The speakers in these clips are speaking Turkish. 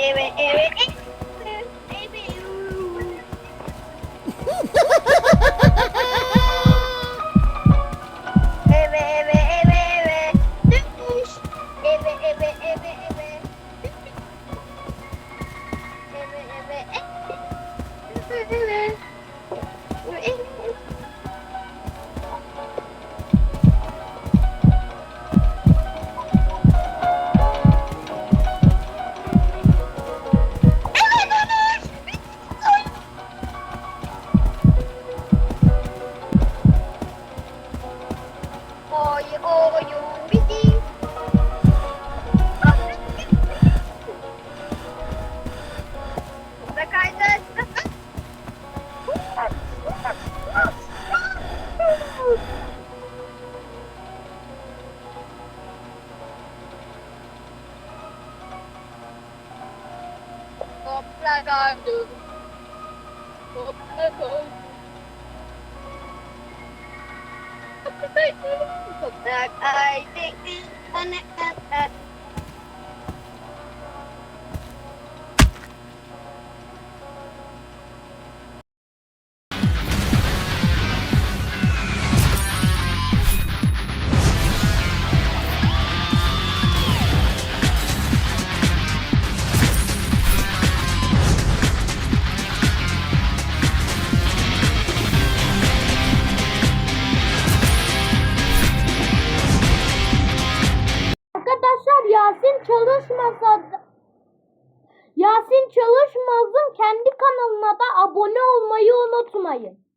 Eve eve eve eve. Eve eve eve eve. Eve Oh my god, dude. Oh my god. I think kanalına da abone olmayı unutmayın.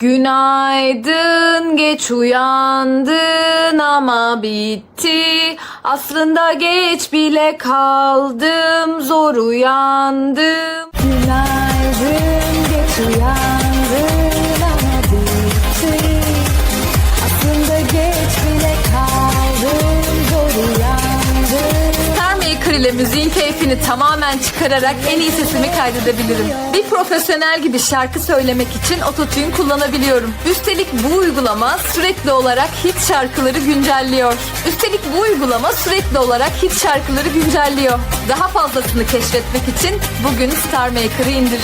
Günaydın geç uyandın ama bitti. Aslında geç bile kaldım zor uyandım. Günaydın geç uyandın ama bitti. Aslında geç bile kaldım zor uyandım. Starmaker ile müziğin keyfini tamamen çıkararak en iyi sesimi kaydedebilirim. Bir profesyonel gibi şarkı söylemek için ototune kullanabiliyorum. Üstelik bu uygulama sürekli olarak hit şarkıları güncelliyor. Üstelik bu uygulama sürekli olarak hit şarkıları güncelliyor. Daha fazlasını keşfetmek için bugün Starmaker'ı indir.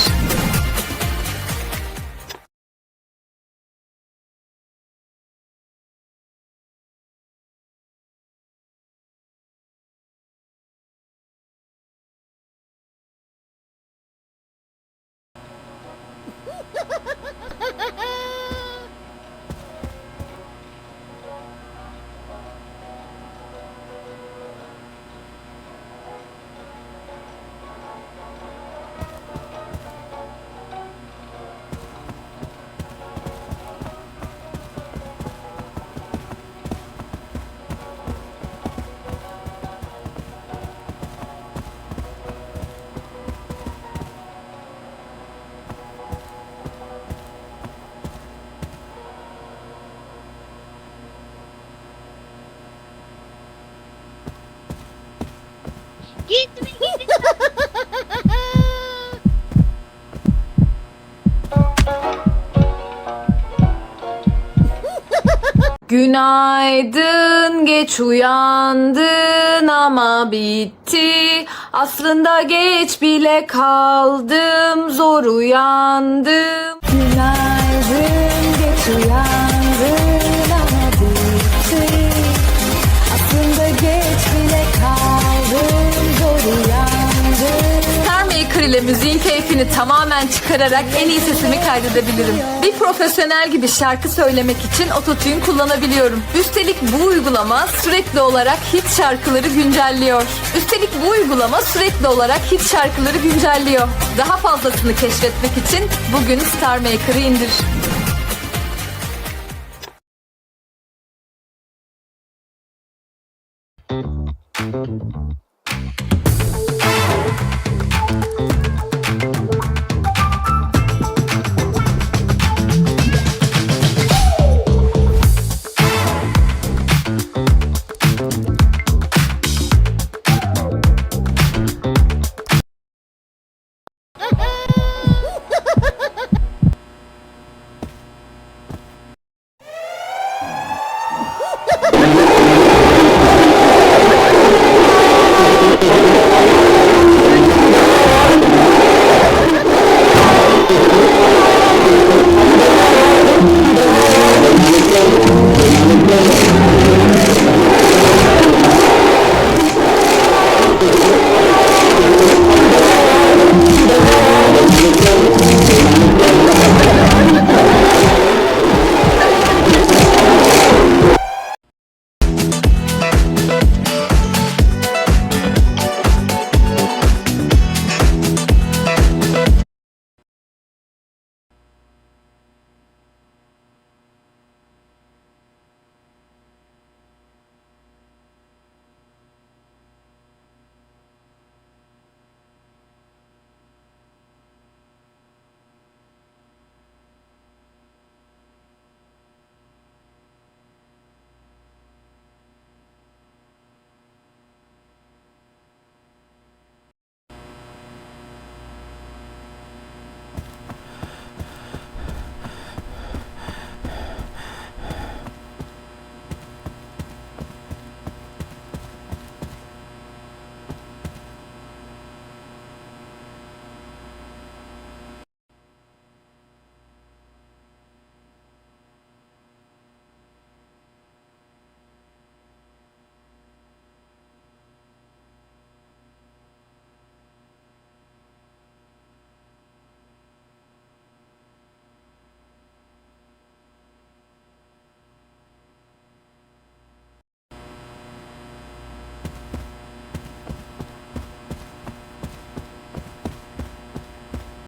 Günaydın geç uyandın ama bitti. Aslında geç bile kaldım zor uyandım. Günaydın geç uyandın ile müziğin keyfini tamamen çıkararak en iyi sesimi kaydedebilirim. Bir profesyonel gibi şarkı söylemek için ototune kullanabiliyorum. Üstelik bu uygulama sürekli olarak hit şarkıları güncelliyor. Üstelik bu uygulama sürekli olarak hit şarkıları güncelliyor. Daha fazlasını keşfetmek için bugün Star Maker'ı indir. Thank you.